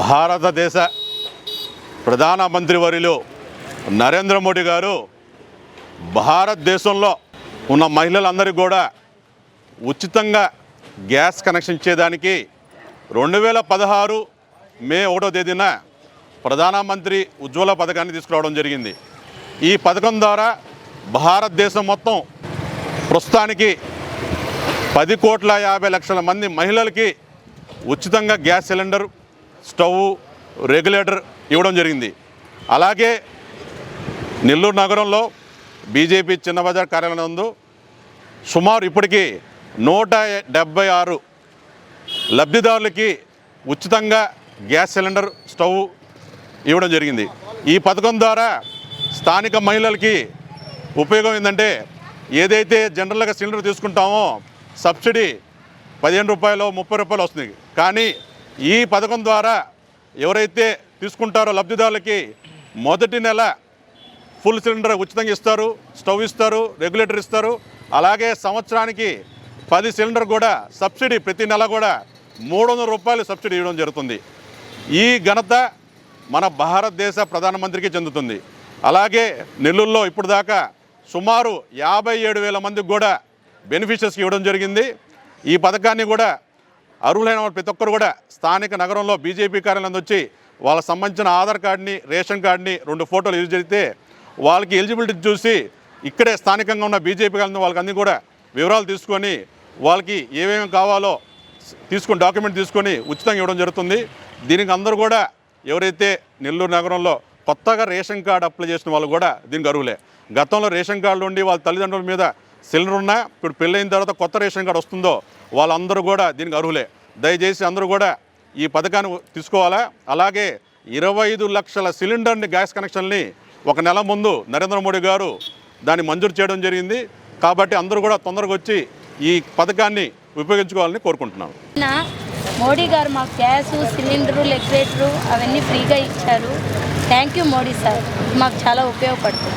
భారతదేశ ప్రధానమంత్రి వరిలో నరేంద్ర మోడీ గారు భారతదేశంలో ఉన్న మహిళలందరికీ కూడా ఉచితంగా గ్యాస్ కనెక్షన్ ఇచ్చేదానికి రెండు వేల పదహారు మే ఒకటో తేదీన ప్రధానమంత్రి ఉజ్వల పథకాన్ని తీసుకురావడం జరిగింది. ఈ పథకం ద్వారా భారతదేశం మొత్తం ప్రస్తుతానికి పది కోట్ల యాభై లక్షల మంది మహిళలకి ఉచితంగా గ్యాస్ సిలిండర్ స్టవ్ రెగ్యులేటర్ ఇవ్వడం జరిగింది. అలాగే నెల్లూరు నగరంలో బీజేపీ చిన్న బజార్ కార్యాలయం నందు సుమారు ఇప్పటికీ నూట డెబ్బై ఆరు లబ్ధిదారులకి ఉచితంగా గ్యాస్ సిలిండర్ స్టవ్ ఇవ్వడం జరిగింది. ఈ పథకం ద్వారా స్థానిక మహిళలకి ఉపయోగం ఏంటంటే ఏదైతే జనరల్గా సిలిండర్ తీసుకుంటామో సబ్సిడీ పదిహేను రూపాయలు ముప్పై రూపాయలు వస్తుంది. కానీ ఈ పథకం ద్వారా ఎవరైతే తీసుకుంటారో లబ్ధిదారులకి మొదటి నెల ఫుల్ సిలిండర్ ఉచితంగా ఇస్తారు స్టవ్ ఇస్తారు రెగ్యులేటర్ ఇస్తారు. అలాగే సంవత్సరానికి పది సిలిండర్ కూడా సబ్సిడీ ప్రతి నెల కూడా మూడు వందల రూపాయలు సబ్సిడీ ఇవ్వడం జరుగుతుంది. ఈ ఘనత మన భారతదేశ ప్రధానమంత్రికి చెందుతుంది. అలాగే నెల్లూరులో ఇప్పుడు దాకా సుమారు యాభై ఏడు వేల మందికి కూడా బెనిఫిషియర్స్కి ఇవ్వడం జరిగింది. ఈ పథకాన్ని కూడా అర్హులైన వాళ్ళు ప్రతి ఒక్కరు కూడా స్థానిక నగరంలో బీజేపీ కార్యాలయం వచ్చి వాళ్ళకి సంబంధించిన ఆధార్ కార్డుని రేషన్ కార్డుని రెండు ఫోటోలు యూజ్ చేస్తే వాళ్ళకి ఎలిజిబిలిటీ చూసి ఇక్కడే స్థానికంగా ఉన్న బీజేపీ కార్యాలయం వాళ్ళకి అన్ని కూడా వివరాలు తీసుకొని వాళ్ళకి ఏమేమి కావాలో తీసుకుని డాక్యుమెంట్ తీసుకొని ఉచితంగా ఇవ్వడం జరుగుతుంది. దీనికి అందరూ కూడా ఎవరైతే నెల్లూరు నగరంలో కొత్తగా రేషన్ కార్డు అప్లై చేసిన వాళ్ళు కూడా దీనికి అర్హులే. గతంలో రేషన్ కార్డులు ఉండి వాళ్ళ తల్లిదండ్రుల మీద సిలిండర్ ఉన్నా ఇప్పుడు పెళ్ళైన తర్వాత కొత్త రేషన్ కార్డు వస్తుందో వాళ్ళందరూ కూడా దీనికి అర్హులే. దయచేసి అందరూ కూడా ఈ పథకాన్ని తీసుకోవాలా? అలాగే ఇరవై ఐదు లక్షల సిలిండర్ని గ్యాస్ కనెక్షన్ని ఒక నెల ముందు నరేంద్ర మోడీ గారు దాన్ని మంజూరు చేయడం జరిగింది. కాబట్టి అందరూ కూడా తొందరగా వచ్చి ఈ పథకాన్ని ఉపయోగించుకోవాలని కోరుకుంటున్నాను. మోడీ గారు మాకు గ్యాసు సిలిండరు లెగ్రేటరు అవన్నీ ఫ్రీగా ఇచ్చారు. Thank you Modi sir. మాకు చాలా ఉపయోగపడుతుంది.